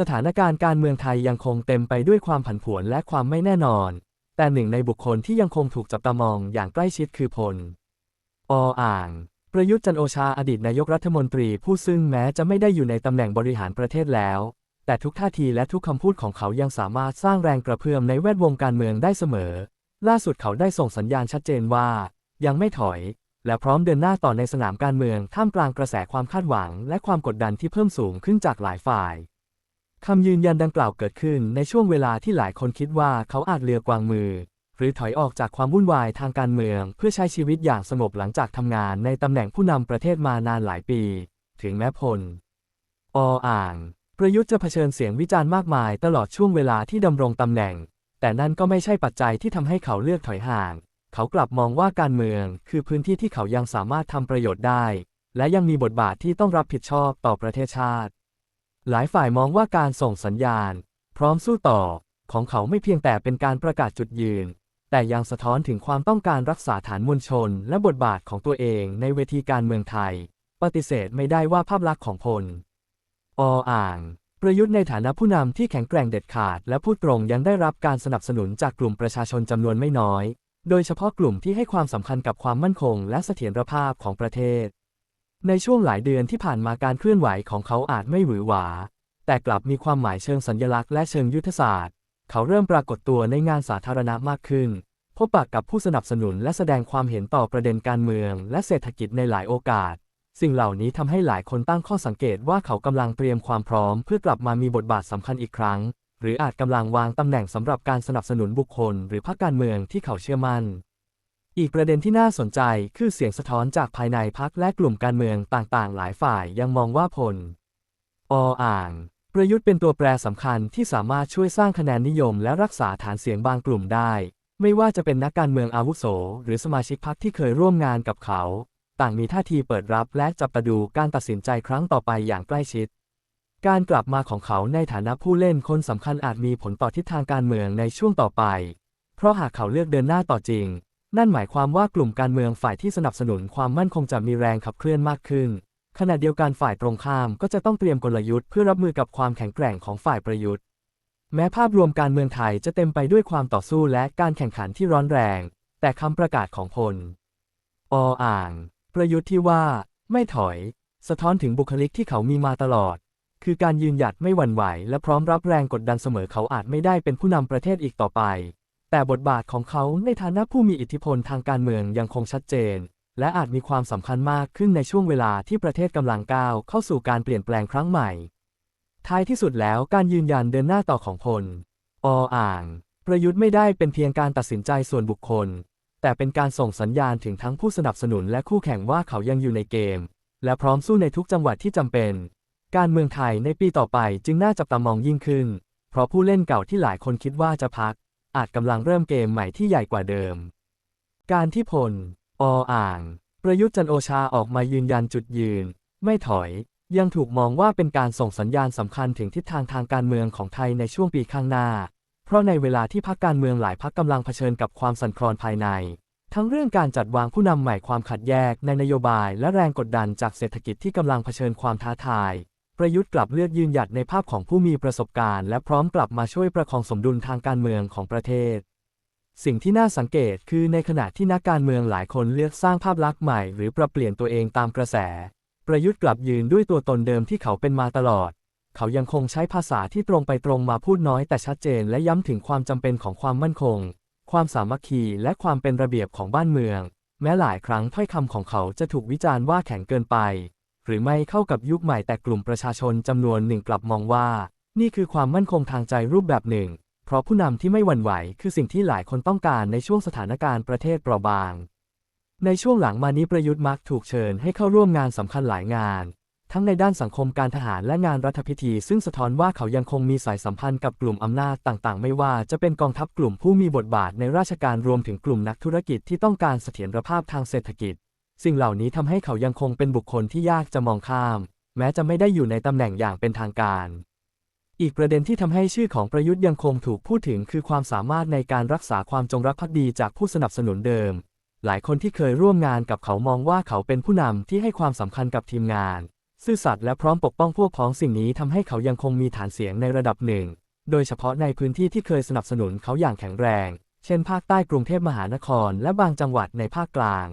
สถานการณ์การเมืองไทยยังคงเต็มไปด้วยความผันผวนและความไม่แน่นอน แต่หนึ่งในบุคคลที่ยังคงถูกจับตามองอย่างใกล้ชิดคือพล ออ่าง ประยุทธ์จันโอชาอดีตนายกรัฐมนตรีผู้ซึ่งแม้จะไม่ได้อยู่ในตำแหน่งบริหารประเทศแล้ว แต่ทุกท่าทีและทุกคำพูดของเขายังสามารถสร้างแรงกระเพื่อมในแวดวงการเมืองได้เสมอ ล่าสุดเขาได้ส่งสัญญาณชัดเจนว่า ยังไม่ถอย และพร้อมเดินหน้าต่อในสนามการเมืองท่ามกลางกระแสความคาดหวัง และความกดดันที่เพิ่มสูงขึ้นจากหลายฝ่าย คำยืนยันดังกล่าวเกิดขึ้นในช่วงเวลาที่หลายคนคิดว่าเขาอาจเลือกวางมือ หรือถอยออกจากความวุ่นวายทางการเมือง เพื่อใช้ชีวิตอย่างสงบหลังจากทำงานในตำแหน่งผู้นำประเทศมานานหลายปี ถึงแม้พล ออ่าง ประยุทธ์จะเผชิญเสียงวิจารณ์มากมายตลอดช่วงเวลาที่ดำรงตำแหน่ง แต่นั่นก็ไม่ใช่ปัจจัยที่ทำให้เขาเลือกถอยห่าง เขากลับมองว่าการเมือง คือพื้นที่ที่เขายังสามารถทำประโยชน์ได้ และยังมีบทบาทที่ต้องรับผิดชอบต่อประเทศชาติ หลายฝ่ายมองว่าการส่งสัญญาณ พร้อมสู้ต่อของเขาไม่เพียงแต่เป็นการประกาศจุดยืน แต่ยังสะท้อนถึงความต้องการรักษาฐานมวลชน และบทบาทของตัวเองในเวทีการเมืองไทย ปฏิเสธไม่ได้ว่าภาพลักษณ์ของพล ออ่าง ประยุทธ์ในฐานะผู้นำที่แข็งแกร่งเด็ดขาด และพูดตรงยังได้รับการสนับสนุนจากกลุ่มประชาชนจำนวนไม่น้อย โดยเฉพาะกลุ่มที่ให้ความสำคัญกับความมั่นคง และเสถียรภาพของประเทศ ในช่วงหลายเดือนที่ผ่านมาการเคลื่อนไหวของเขาอาจไม่หวือหวา แต่กลับมีความหมายเชิงสัญญลักษณ์และเชิงยุทธศาสตร์ เขาเริ่มปรากฏตัวในงานสาธารณะมากขึ้น พบปะกับผู้สนับสนุนและแสดงความเห็นต่อประเด็นการเมืองและเศรษฐกิจในหลายโอกาส สิ่งเหล่านี้ทำให้หลายคนตั้งข้อสังเกตว่าเขากำลังเตรียมความพร้อม เพื่อกลับมามีบทบาทสำคัญอีกครั้ง หรืออาจกำลังวางตำแหน่งสำหรับการสนับสนุนบุคคล หรือพรรคการเมืองที่เขาเชื่อมั่น อีกประเด็นที่น่าสนใจคือเสียงสะท้อนจากภายในพรรคและกลุ่มการเมืองต่างๆ หลายฝ่ายยังมองว่าพล ออ่าง ประยุทธ์เป็นตัวแปรสำคัญที่สามารถช่วยสร้างคะแนนนิยมและรักษาฐานเสียงบางกลุ่มได้ ไม่ว่าจะเป็นนักการเมืองอาวุโส หรือสมาชิกพรรคที่เคยร่วมงานกับเขา ต่างมีท่าทีเปิดรับและจับตาดูการตัดสินใจครั้งต่อไปอย่างใกล้ชิด การกลับมาของเขาในฐานะผู้เล่นคนสำคัญอาจมีผลต่อทิศทางการเมืองในช่วงต่อไป เพราะหากเขาเลือกเดินหน้าต่อจริง นั่นหมายความว่ากลุ่มการเมืองฝ่ายที่สนับสนุนความมั่นคงจะมีแรงขับเคลื่อนมากขึ้น ขณะเดียวกันฝ่ายตรงข้ามก็จะต้องเตรียมกลยุทธ์เพื่อรับมือกับความแข็งแกร่งของฝ่ายประยุทธ์ แม้ภาพรวมการเมืองไทยจะเต็มไปด้วยความต่อสู้และการแข่งขันที่ร้อนแรง แต่คำประกาศของพล ออ่าง ประยุทธ์ที่ว่า ไม่ถอย สะท้อนถึงบุคลิกที่เขามีมาตลอด คือการยืนหยัดไม่หวั่นไหว และพร้อมรับแรงกดดันเสมอเขาอาจไม่ได้เป็นผู้นำประเทศอีกต่อไป แต่บทบาทของเขาในฐานะผู้มีอิทธิพลทางการเมืองยังคงชัดเจน และอาจมีความสำคัญมากขึ้นในช่วงเวลาที่ประเทศกำลังก้าวเข้าสู่การเปลี่ยนแปลงครั้งใหม่ ท้ายที่สุดแล้วการยืนยันเดินหน้าต่อของพล ออ่าง ประยุทธ์ไม่ได้เป็นเพียงการตัดสินใจส่วนบุคคล แต่เป็นการส่งสัญญาณถึงทั้งผู้สนับสนุนและคู่แข่งว่าเขายังอยู่ในเกม และพร้อมสู้ในทุกจังหวัดที่จำเป็น การเมืองไทยในปีต่อไปจึงน่าจับตามองยิ่งขึ้น เพราะผู้เล่นเก่าที่หลายคนคิดว่าจะพัก อาจกำลังเริ่มเกมใหม่ที่ใหญ่กว่าเดิม การที่พล ออ่าง ประยุทธ์จันโอชาออกมายืนยันจุดยืน ไม่ถอย ยังถูกมองว่าเป็นการส่งสัญญาณสำคัญถึงทิศทางทางการเมืองของไทยในช่วงปีข้างหน้า เพราะในเวลาที่พรรคการเมืองหลายพรรคกำลังเผชิญกับความสั่นคลอนภายใน ทั้งเรื่องการจัดวางผู้นำใหม่ความขัดแย้งในนโยบายและแรงกดดันจากเศรษฐกิจที่กำลังเผชิญความท้าทาย ประยุทธ์กลับเลือกยืนหยัดในภาพของผู้มีประสบการณ์และพร้อมกลับมาช่วยประคองสมดุลทางการเมืองของประเทศ สิ่งที่น่าสังเกตคือในขณะที่นักการเมืองหลายคนเลือกสร้างภาพลักษณ์ใหม่หรือปรับเปลี่ยนตัวเองตามกระแส ประยุทธ์กลับยืนด้วยตัวตนเดิมที่เขาเป็นมาตลอด เขายังคงใช้ภาษาที่ตรงไปตรงมาพูดน้อยแต่ชัดเจน และย้ำถึงความจำเป็นของความมั่นคง ความสามัคคีและความเป็นระเบียบของบ้านเมือง แม้หลายครั้งถ้อยคำของเขาจะถูกวิจารณ์ว่าแข็งเกินไป หรือไม่เข้ากับยุคใหม่แต่กลุ่มประชาชนจำนวนหนึ่งกลับมองว่า นี่คือความมั่นคงทางใจรูปแบบหนึ่ง เพราะผู้นำที่ไม่หวั่นไหว คือสิ่งที่หลายคนต้องการในช่วงสถานการณ์ประเทศเปราะบาง ในช่วงหลังมานี้ประยุทธ์มักถูกเชิญให้เข้าร่วมงานสำคัญหลายงาน ทั้งในด้านสังคมการทหารและงานรัฐพิธี ซึ่งสะท้อนว่าเขายังคงมีสายสัมพันธ์กับกลุ่มอำนาจต่างๆ ไม่ว่าจะเป็นกองทัพกลุ่มผู้มีบทบาทในราชการรวมถึงกลุ่มนักธุรกิจที่ต้องการเสถียรภาพทางเศรษฐกิจ สิ่งเหล่านี้ทำให้เขายังคงเป็นบุคคลที่ยากจะมองข้าม แม้จะไม่ได้อยู่ในตำแหน่งอย่างเป็นทางการ อีกประเด็นที่ทำให้ชื่อของประยุทธ์ยังคงถูกพูดถึงคือความสามารถในการรักษาความจงรักภักดีจากผู้สนับสนุนเดิม หลายคนที่เคยร่วมงานกับเขามองว่าเขาเป็นผู้นำที่ให้ความสำคัญกับทีมงาน ซื่อสัตย์และพร้อมปกป้องพวกพ้องสิ่งนี้ทำให้เขายังคงมีฐานเสียงในระดับหนึ่ง โดยเฉพาะในพื้นที่ที่เคยสนับสนุนเขาอย่างแข็งแรง เช่น ภาคใต้กรุงเทพมหานคร และบางจังหวัดในภาคกลาง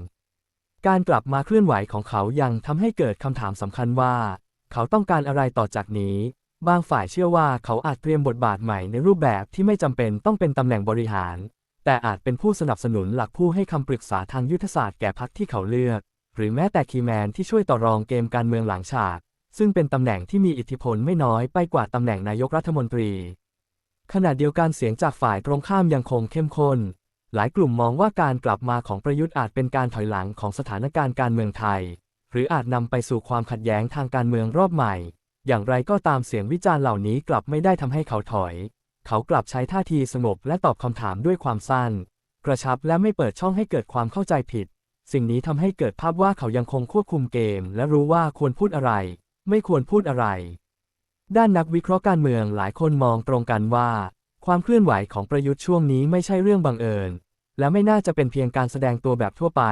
การกลับมาเคลื่อนไหวของเขายังทำให้เกิดคำถามสำคัญว่า เขาต้องการอะไรต่อจากนี้ บางฝ่ายเชื่อว่าเขาอาจเตรียมบทบาทใหม่ในรูปแบบที่ไม่จำเป็นต้องเป็นตำแหน่งบริหาร แต่อาจเป็นผู้สนับสนุนหลักผู้ให้คำปรึกษาทางยุทธศาสตร์แก่พรรคที่เขาเลือก หรือแม้แต่คีแมนที่ช่วยต่อรองเกมการเมืองหลังฉาก ซึ่งเป็นตำแหน่งที่มีอิทธิพลไม่น้อยไปกว่าตำแหน่งนายกรัฐมนตรีขณะเดียวกันเสียงจากฝ่ายตรงข้ามยังคงเข้มข้น หลายกลุ่มมองว่าการกลับมาของประยุทธ์อาจเป็นการถอยหลังของสถานการณ์การเมืองไทย หรืออาจนำไปสู่ความขัดแย้งทางการเมืองรอบใหม่ อย่างไรก็ตามเสียงวิจารณ์เหล่านี้กลับไม่ได้ทำให้เขาถอย เขากลับใช้ท่าทีสงบและตอบคำถามด้วยความสั้น กระชับและไม่เปิดช่องให้เกิดความเข้าใจผิด สิ่งนี้ทำให้เกิดภาพว่าเขายังคงควบคุมเกม และรู้ว่าควรพูดอะไร ไม่ควรพูดอะไร ด้านนักวิเคราะห์การเมืองหลายคนมองตรงกันว่าความเคลื่อนไหวของประยุทธ์ช่วงนี้ไม่ใช่เรื่องบังเอิญ และไม่น่าจะเป็นเพียงการแสดงตัวแบบทั่วไป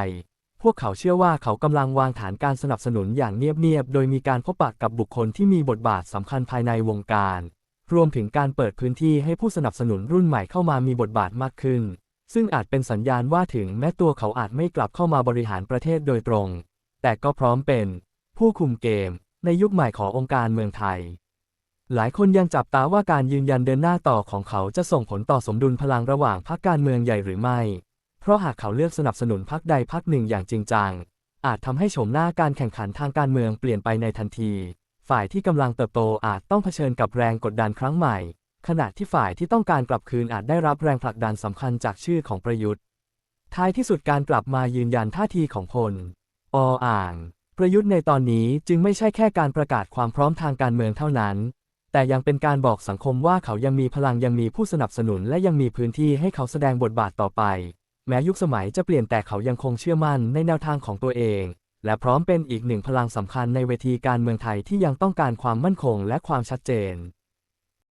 พวกเขาเชื่อว่าเขากำลังวางฐานการสนับสนุนอย่างเงียบๆ โดยมีการพบปะกับบุคคลที่มีบทบาทสำคัญภายในวงการ รวมถึงการเปิดพื้นที่ให้ผู้สนับสนุนรุ่นใหม่เข้ามามีบทบาทมากขึ้น ซึ่งอาจเป็นสัญญาณว่าถึงแม้ตัวเขาอาจไม่กลับเข้ามาบริหารประเทศโดยตรง แต่ก็พร้อมเป็น ผู้คุมเกม ในยุคใหม่ขององค์การเมืองไทย หลายคนยังจับตาว่าการยืนยันเดินหน้าต่อของเขาจะส่งผลต่อสมดุลพลังระหว่างพรรคการเมืองใหญ่หรือไม่ เพราะหากเขาเลือกสนับสนุนพรรคใดพรรคหนึ่งอย่างจริงจัง อาจทำให้โฉมหน้าการแข่งขันทางการเมืองเปลี่ยนไปในทันที ฝ่ายที่กำลังเติบโตอาจต้องเผชิญกับแรงกดดันครั้งใหม่ ขณะที่ฝ่ายที่ต้องการกลับคืนอาจได้รับแรงผลักดันสำคัญจากชื่อของประยุทธ์ ท้ายที่สุดการกลับมายืนยันท่าทีของพลออ่าง ประยุทธ์ในตอนนี้จึงไม่ใช่แค่การประกาศความพร้อมทางการเมืองเท่านั้น แต่ยังเป็นการบอกสังคมว่าเขายังมีพลังยังมีผู้สนับสนุนและยังมีพื้นที่ให้เขาแสดงบทบาทต่อไป แม้ยุคสมัยจะเปลี่ยนแต่เขายังคงเชื่อมั่นในแนวทางของตัวเอง และพร้อมเป็นอีกหนึ่งพลังสำคัญในเวทีการเมืองไทยที่ยังต้องการความมั่นคงและความชัดเจน